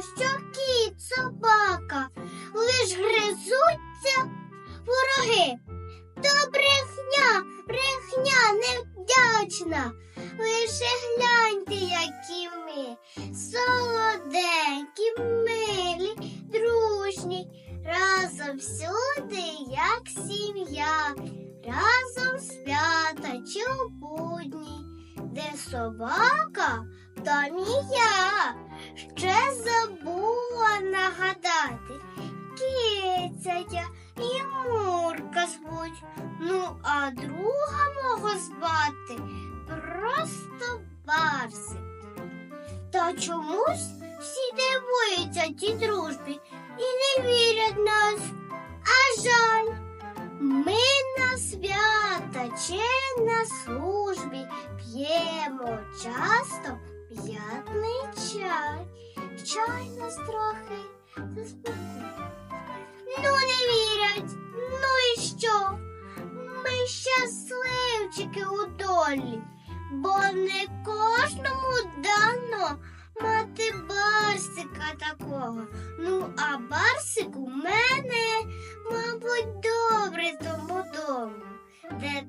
що кіт, собака, лиш гризуться вороги. То брехня, брехня невдячна. Лише гляньте, які ми солоденькі, милі, дружні, разом всюди, як сім'я, разом свята чи будні, де собака, там і я. Киця і Мурка звуть. Ну, а друга мого звати просто Барсик. Та чомусь всі дивуються тій дружбі і не вірять нас. А жаль, ми на свята чи на службі п'ємо часто п'ятний чай. Чай нас трохи заспокоює. Ну не вірять. Ну і що? Ми щасливчики у долі, бо не кожному дано мати барсика такого. Ну, а барсик у мене, мабуть, добре тому дому. де